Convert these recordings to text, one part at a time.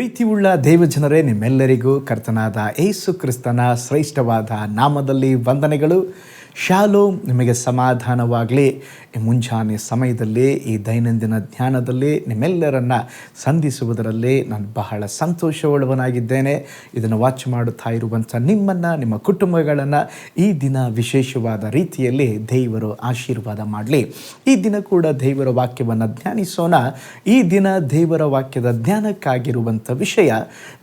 ಪ್ರೀತಿಯುಳ್ಳ ದೇವಜನರೇ ನಿಮ್ಮೆಲ್ಲರಿಗೂ ಕರ್ತನಾದ ಏಸು ಕ್ರಿಸ್ತನ ಶ್ರೇಷ್ಠವಾದ ನಾಮದಲ್ಲಿ ವಂದನೆಗಳು. ಶಾಲೋ ನಿಮಗೆ ಸಮಾಧಾನವಾಗಲಿ. ಈ ಮುಂಜಾನೆ ಸಮಯದಲ್ಲಿ, ಈ ದೈನಂದಿನ ಧ್ಯಾನದಲ್ಲಿ ನಿಮ್ಮೆಲ್ಲರನ್ನು ಸಂಧಿಸುವುದರಲ್ಲಿ ನಾನು ಬಹಳ ಸಂತೋಷವುಳ್ಳವನಾಗಿದ್ದೇನೆ. ಇದನ್ನು ವಾಚ್ ಮಾಡುತ್ತಾ ಇರುವಂಥ ನಿಮ್ಮನ್ನು, ನಿಮ್ಮ ಕುಟುಂಬಗಳನ್ನು ಈ ದಿನ ವಿಶೇಷವಾದ ರೀತಿಯಲ್ಲಿ ದೇವರು ಆಶೀರ್ವಾದ ಮಾಡಲಿ. ಈ ದಿನ ಕೂಡ ದೇವರ ವಾಕ್ಯವನ್ನು ಧ್ಯಾನಿಸೋಣ. ಈ ದಿನ ದೇವರ ವಾಕ್ಯದ ಧ್ಯಾನಕ್ಕಾಗಿರುವಂಥ ವಿಷಯ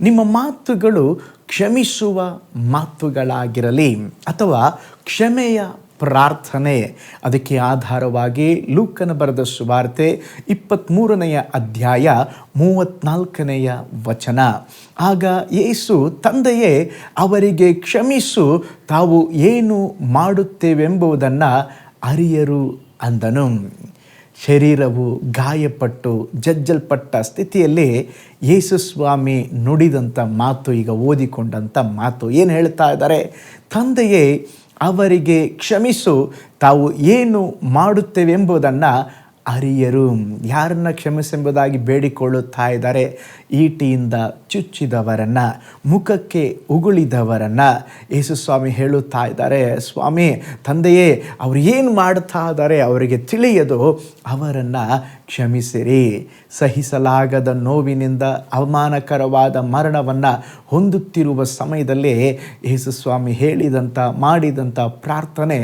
ನಿಮ್ಮ ಮಾತುಗಳು ಕ್ಷಮಿಸುವ ಮಾತುಗಳಾಗಿರಲಿ ಅಥವಾ ಕ್ಷಮೆಯ ಪ್ರಾರ್ಥನೆ. ಅದಕ್ಕೆ ಆಧಾರವಾಗಿ ಲೂಕನ ಬರೆದ ಸುವಾರ್ತೆ ಇಪ್ಪತ್ತ್ಮೂರನೆಯ ಅಧ್ಯಾಯ ಮೂವತ್ನಾಲ್ಕನೆಯ ವಚನ. ಆಗ ಯೇಸು ತಂದೆಯೇ, ಅವರಿಗೆ ಕ್ಷಮಿಸು, ತಾವು ಏನು ಮಾಡುತ್ತೇವೆಂಬುದನ್ನು ಅರಿಯರು ಅಂದನು. ಶರೀರವು ಗಾಯಪಟ್ಟು, ಜಜ್ಜಲ್ಪಟ್ಟ ಸ್ಥಿತಿಯಲ್ಲಿ ಯೇಸುಸ್ವಾಮಿ ನುಡಿದಂಥ ಮಾತು, ಈಗ ಓದಿಕೊಂಡಂಥ ಮಾತು ಏನು ಹೇಳ್ತಾ ಇದ್ದಾರೆ? ತಂದೆಯೇ, ಅವರಿಗೆ ಕ್ಷಮಿಸು, ತಾವು ಏನು ಮಾಡುತ್ತೇವೆಂಬುದನ್ನು ಅರಿಯರು ಯಾರನ್ನ ಕ್ಷಮಿಸೆಂಬುದಾಗಿ ಬೇಡಿಕೊಳ್ಳುತ್ತಾ ಇದ್ದಾರೆ? ಈಟಿಯಿಂದ ಚುಚ್ಚಿದವರನ್ನು, ಮುಖಕ್ಕೆ ಉಗುಳಿದವರನ್ನು ಯೇಸು ಸ್ವಾಮಿ ಹೇಳುತ್ತಾ ಇದ್ದಾರೆ. ಸ್ವಾಮಿ, ತಂದೆಯೇ, ಅವರು ಏನು ಮಾಡ್ತಾ ಇದ್ದಾರೆ ಅವರಿಗೆ ತಿಳಿಯದು, ಅವರನ್ನು ಕ್ಷಮಿಸಿರಿ. ಸಹಿಸಲಾಗದ ನೋವಿನಿಂದ ಅವಮಾನಕರವಾದ ಮರಣವನ್ನು ಹೊಂದುತ್ತಿರುವ ಸಮಯದಲ್ಲಿ ಯೇಸು ಸ್ವಾಮಿ ಹೇಳಿದಂಥ ಮಾಡಿದಂಥ ಪ್ರಾರ್ಥನೆ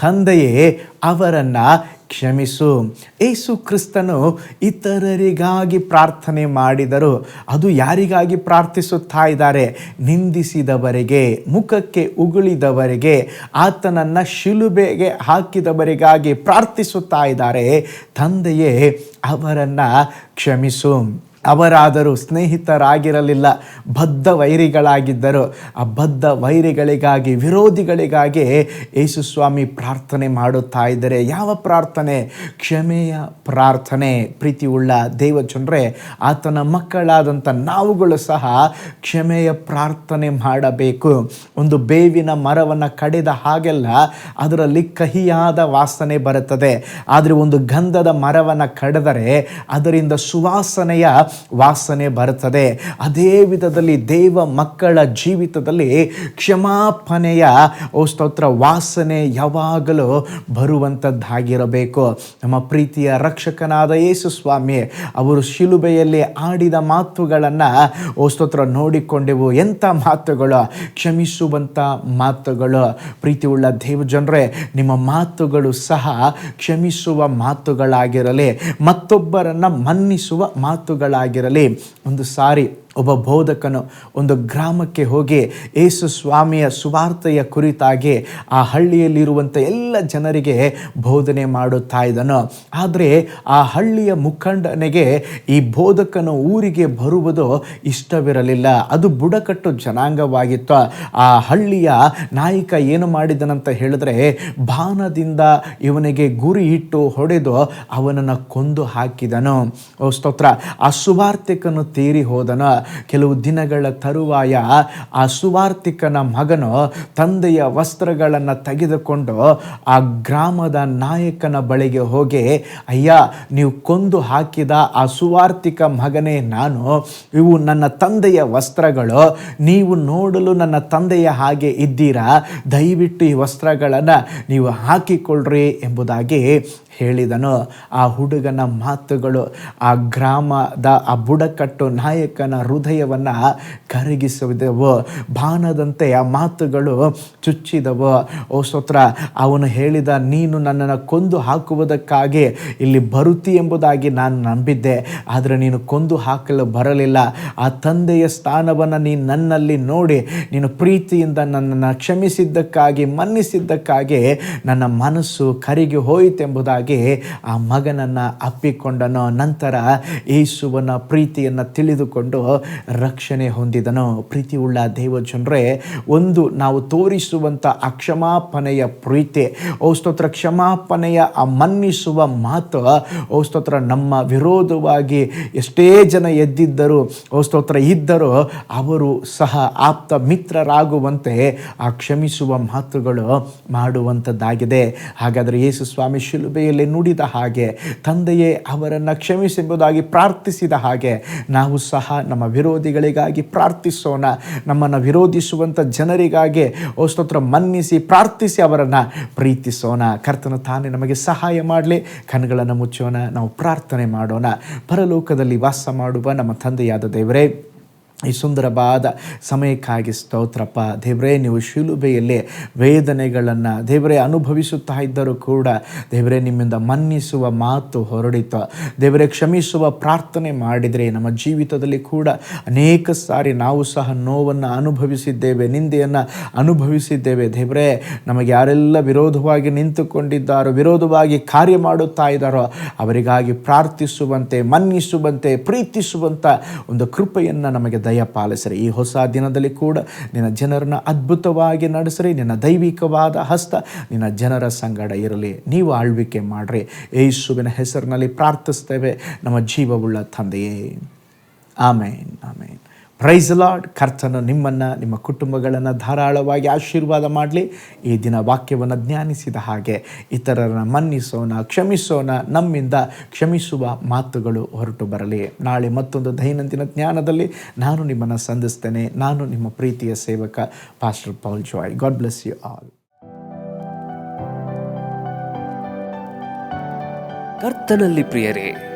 ತಂದೆಯೇ, ಅವರನ್ನು ಕ್ಷಮಿಸು. ಏಸು ಕ್ರಿಸ್ತನು ಇತರರಿಗಾಗಿ ಪ್ರಾರ್ಥನೆ ಮಾಡಿದರು ಅದು ಯಾರಿಗಾಗಿ ಪ್ರಾರ್ಥಿಸುತ್ತಾ ಇದ್ದಾರೆ? ನಿಂದಿಸಿದವರಿಗೆ, ಮುಖಕ್ಕೆ ಉಗುಳಿದವರಿಗೆ, ಆತನನ್ನು ಶಿಲುಬೆಗೆ ಹಾಕಿದವರಿಗಾಗಿ ಪ್ರಾರ್ಥಿಸುತ್ತಾ ಇದ್ದಾರೆ. ತಂದೆಯೇ, ಅವರನ್ನು ಕ್ಷಮಿಸು. ಅವರಾದರೂ ಸ್ನೇಹಿತರಾಗಿರಲಿಲ್ಲ ಬದ್ಧ ವೈರಿಗಳಾಗಿದ್ದರು ಆ ಬದ್ಧ ವೈರಿಗಳಿಗಾಗಿ ವಿರೋಧಿಗಳಿಗಾಗಿ ಯೇಸುಸ್ವಾಮಿ ಪ್ರಾರ್ಥನೆ ಮಾಡುತ್ತಾ ಇದ್ದರೆ ಯಾವ ಪ್ರಾರ್ಥನೆ? ಕ್ಷಮೆಯ ಪ್ರಾರ್ಥನೆ. ಪ್ರೀತಿಯುಳ್ಳ ದೇವಚಂದ್ರೆ ಆತನ ಮಕ್ಕಳಾದಂಥ ನಾವುಗಳು ಸಹ ಕ್ಷಮೆಯ ಪ್ರಾರ್ಥನೆ ಮಾಡಬೇಕು. ಒಂದು ಬೇವಿನ ಮರವನ್ನು ಕಡಿದ ಹಾಗೆಲ್ಲ ಅದರಲ್ಲಿ ಕಹಿಯಾದ ವಾಸನೆ ಬರುತ್ತದೆ. ಆದರೆ ಒಂದು ಗಂಧದ ಮರವನ್ನು ಕಡಿದರೆ ಅದರಿಂದ ಸುವಾಸನೆಯ ವಾಸನೆ ಬರುತ್ತದೆ. ಅದೇ ವಿಧದಲ್ಲಿ ದೇವ ಮಕ್ಕಳ ಜೀವಿತದಲ್ಲಿ ಕ್ಷಮಾಪಣೆಯ ಸ್ತೋತ್ರ, ವಾಸನೆ ಯಾವಾಗಲೂ ಬರುವಂಥದ್ದಾಗಿರಬೇಕು ನಮ್ಮ ಪ್ರೀತಿಯ ರಕ್ಷಕನಾದ ಯೇಸು ಸ್ವಾಮಿ, ಅವರು ಶಿಲುಬೆಯಲ್ಲಿ ಆಡಿದ ಮಾತುಗಳನ್ನು ಸ್ತೋತ್ರ, ನೋಡಿಕೊಂಡೆವು. ಎಂಥ ಮಾತುಗಳು? ಕ್ಷಮಿಸುವಂಥ ಮಾತುಗಳು. ಪ್ರೀತಿಯುಳ್ಳ ದೇವಜನರೇ ನಿಮ್ಮ ಮಾತುಗಳು ಸಹ ಕ್ಷಮಿಸುವ ಮಾತುಗಳಾಗಿರಲಿ. ಮತ್ತೊಬ್ಬರನ್ನು ಮನ್ನಿಸುವ ಮಾತುಗಳಾಗಿರಲಿ ಒಂದು ಸಾರಿ ಒಬ್ಬ ಬೋಧಕನು ಒಂದು ಗ್ರಾಮಕ್ಕೆ ಹೋಗಿ ಏಸು ಸ್ವಾಮಿಯ ಸುವಾರ್ತೆಯ ಕುರಿತಾಗಿ ಆ ಹಳ್ಳಿಯಲ್ಲಿರುವಂಥ ಎಲ್ಲ ಜನರಿಗೆ ಬೋಧನೆ ಮಾಡುತ್ತಾ ಇದ್ದನು. ಆದರೆ ಆ ಹಳ್ಳಿಯ ಮುಖಂಡನಿಗೆ ಈ ಬೋಧಕನು ಊರಿಗೆ ಬರುವುದು ಇಷ್ಟವಿರಲಿಲ್ಲ. ಅದು ಬುಡಕಟ್ಟು ಜನಾಂಗವಾಗಿತ್ತು. ಆ ಹಳ್ಳಿಯ ನಾಯಕ ಏನು ಮಾಡಿದನಂತ ಹೇಳಿದ್ರೆ ಬಾಣದಿಂದ ಇವನಿಗೆ ಗುರಿ ಇಟ್ಟು ಹೊಡೆದು ಅವನನ್ನು ಕೊಂದು ಹಾಕಿದನು. ಸ್ತೋತ್ರ. ಆ ಸುವಾರ್ತಿಕನು ತೀರಿ ಹೋದನು. ಕೆಲವು ದಿನಗಳ ತರುವಾಯ ಆ ಸುವಾರ್ತಿಕನ ಮಗನು ತಂದೆಯ ವಸ್ತ್ರಗಳನ್ನು ತೆಗೆದುಕೊಂಡು ಆ ಗ್ರಾಮದ ನಾಯಕನ ಬಳಿಗೆ ಹೋಗಿ, ಅಯ್ಯ, ನೀವು ಕೊಂದು ಹಾಕಿದ ಆ ಸುವಾರ್ತಿಕ ಮಗನೇ ನಾನು. ಇವು ನನ್ನ ತಂದೆಯ ವಸ್ತ್ರಗಳು. ನೀವು ನೋಡಲು ನನ್ನ ತಂದೆಯ ಹಾಗೆ ಇದ್ದೀರಾ. ದಯವಿಟ್ಟು ಈ ವಸ್ತ್ರಗಳನ್ನು ನೀವು ಹಾಕಿಕೊಳ್ಳ್ರಿ ಎಂಬುದಾಗಿ ಹೇಳಿದನು, ಆ ಹುಡುಗನ ಮಾತುಗಳು, ಆ ಗ್ರಾಮದ, ಆ ಬುಡಕಟ್ಟು ನಾಯಕನ ಹೃದಯವನ್ನು ಕರಗಿಸಿದವು. ಬಾನದಂತೆ ಆ ಮಾತುಗಳು ಚುಚ್ಚಿದವು. ಓ ಸೋತ್ರ, ಅವನು ಹೇಳಿದ, ನೀನು ನನ್ನನ್ನು ಕೊಂದು ಹಾಕುವುದಕ್ಕಾಗಿ ಇಲ್ಲಿ ಬರುತ್ತಿ ಎಂಬುದಾಗಿ ನಾನು ನಂಬಿದ್ದೆ. ಆದರೆ ನೀನು ಕೊಂದು ಹಾಕಲು ಬರಲಿಲ್ಲ. ಆ ತಂದೆಯ ಸ್ಥಾನವನ್ನು ನೀನು ನನ್ನಲ್ಲಿ ನೋಡಿ, ನೀನು ಪ್ರೀತಿಯಿಂದ ನನ್ನನ್ನು ಕ್ಷಮಿಸಿದ್ದಕ್ಕಾಗಿ, ಮನ್ನಿಸಿದ್ದಕ್ಕಾಗಿ ನನ್ನ ಮನಸ್ಸು ಕರಿಗೆ ಹೋಯಿತೆಂಬುದಾಗಿ ಆ ಮಗನನ್ನು ಅಪ್ಪಿಕೊಂಡನು ನಂತರ ಯೇಸುವನ ಪ್ರೀತಿಯನ್ನು ತಿಳಿದುಕೊಂಡು ರಕ್ಷಣೆ ಹೊಂದಿದನು. ಪ್ರೀತಿ ಉಳ್ಳ ದೇವಜನರೇ, ಒಂದು ನಾವು ತೋರಿಸುವಂಥ ಆ ಕ್ಷಮಾಪನೆಯ ಪ್ರೀತಿ ಔಸ್ತೋತ್ರ ಕ್ಷಮಾಪನೆಯ ಆ ಮನ್ನಿಸುವ ಮಾತು ಔಸ್ತೋತ್ರ ನಮ್ಮ ವಿರೋಧವಾಗಿ ಎಷ್ಟೇ ಜನ ಎದ್ದಿದ್ದರೂ ಔಸ್ತೋತ್ರ ಇದ್ದರೂ ಅವರು ಸಹ ಆಪ್ತ ಮಿತ್ರರಾಗುವಂತೆ ಆ ಕ್ಷಮಿಸುವ ಮಾತುಗಳು ಮಾಡುವಂಥದ್ದಾಗಿದೆ ಹಾಗಾದರೆ ಯೇಸು ಸ್ವಾಮಿ ಶಿಲುಬೆಯಲ್ಲಿ ಮೇಲೆ ನುಡಿದ ಹಾಗೆ, ತಂದೆಯೇ ಅವರನ್ನು ಕ್ಷಮಿಸೆಂಬುದಾಗಿ ಪ್ರಾರ್ಥಿಸಿದ ಹಾಗೆ, ನಾವು ಸಹ ನಮ್ಮ ವಿರೋಧಿಗಳಿಗಾಗಿ ಪ್ರಾರ್ಥಿಸೋಣ. ನಮ್ಮನ್ನು ವಿರೋಧಿಸುವಂಥ ಜನರಿಗಾಗಿ ಸ್ತೋತ್ರ ಮನ್ನಿಸಿ ಪ್ರಾರ್ಥಿಸಿ ಅವರನ್ನು ಪ್ರೀತಿಸೋಣ. ಕರ್ತನ ತಾನೇ ನಮಗೆ ಸಹಾಯ ಮಾಡಲಿ. ಕಣ್ಗಳನ್ನು ಮುಚ್ಚೋಣ. ನಾವು ಪ್ರಾರ್ಥನೆ ಮಾಡೋಣ. ಪರಲೋಕದಲ್ಲಿ ವಾಸ ಮಾಡುವ ನಮ್ಮ ತಂದೆಯಾದ ದೇವರೇ ಈ ಸುಂದರವಾದ ಸಮಯಕ್ಕಾಗಿ ಸ್ತೋತ್ರಪ್ಪ. ದೇವರೇ, ನೀವು ಶಿಲುಬೆಯಲ್ಲಿ ವೇದನೆಗಳನ್ನು ದೇವರೇ ಅನುಭವಿಸುತ್ತಾ ಇದ್ದರೂ ಕೂಡ ದೇವರೇ ನಿಮ್ಮಿಂದ ಮನ್ನಿಸುವ ಮಾತು ಹೊರಡಿತು. ದೇವರೇ, ಕ್ಷಮಿಸುವ ಪ್ರಾರ್ಥನೆ ಮಾಡಿದರೆ ನಮ್ಮ ಜೀವಿತದಲ್ಲಿ ಕೂಡ ಅನೇಕ ಸಾರಿ ನಾವು ಸಹ ನೋವನ್ನು ಅನುಭವಿಸಿದ್ದೇವೆ, ನಿಂದೆಯನ್ನು ಅನುಭವಿಸಿದ್ದೇವೆ. ದೇವರೇ, ನಮಗೆ ಯಾರೆಲ್ಲ ವಿರೋಧವಾಗಿ ನಿಂತುಕೊಂಡಿದ್ದಾರೋ, ವಿರೋಧವಾಗಿ ಕಾರ್ಯ ಮಾಡುತ್ತಾ ಇದ್ದಾರೋ, ಅವರಿಗಾಗಿ ಪ್ರಾರ್ಥಿಸುವಂತೆ, ಮನ್ನಿಸುವಂತೆ ಪ್ರೀತಿಸುವಂಥ ಒಂದು ಕೃಪೆಯನ್ನು ನಮಗೆ ದಯಪಾಲಿಸಿರಿ. ಈ ಹೊಸ ದಿನದಲ್ಲಿ ಕೂಡ ನಿನ್ನ ಜನರನ್ನು ಅದ್ಭುತವಾಗಿ ನಡೆಸ್ರಿ. ನಿನ್ನ ದೈವಿಕವಾದ ಹಸ್ತ ನಿನ್ನ ಜನರ ಸಂಗಡ ಇರಲಿ. ನೀವು ಆಳ್ವಿಕೆ ಮಾಡ್ರಿ. ಯೇಸುವಿನ ಹೆಸರಿನಲ್ಲಿ ಪ್ರಾರ್ಥಿಸ್ತೇವೆ. ನಮ್ಮ ಜೀವವುಳ್ಳ ತಂದೆಯೇ. ಆಮೇನ್ ಆಮೇನ್. ಪ್ರೈಸ್ ಲಾರ್ಡ್ ಕರ್ತನು ನಿಮ್ಮನ್ನು, ನಿಮ್ಮ ಕುಟುಂಬಗಳನ್ನು ಧಾರಾಳವಾಗಿ ಆಶೀರ್ವಾದ ಮಾಡಲಿ. ಈ ದಿನ ವಾಕ್ಯವನ್ನು ಜ್ಞಾನಿಸಿದ ಹಾಗೆ ಇತರರನ್ನು ಮನ್ನಿಸೋಣ, ಕ್ಷಮಿಸೋಣ, ನಮ್ಮಿಂದ ಕ್ಷಮಿಸುವ ಮಾತುಗಳು ಹೊರಟು ಬರಲಿ. ನಾಳೆ ಮತ್ತೊಂದು ದೈನಂದಿನ ಜ್ಞಾನದಲ್ಲಿ ನಾನು ನಿಮ್ಮನ್ನು ಸಂಧಿಸ್ತೇನೆ. ನಾನು ನಿಮ್ಮ ಪ್ರೀತಿಯ ಸೇವಕ pastor Paul Joy God bless you all ಕರ್ತನಲ್ಲಿ ಪ್ರಿಯರೇ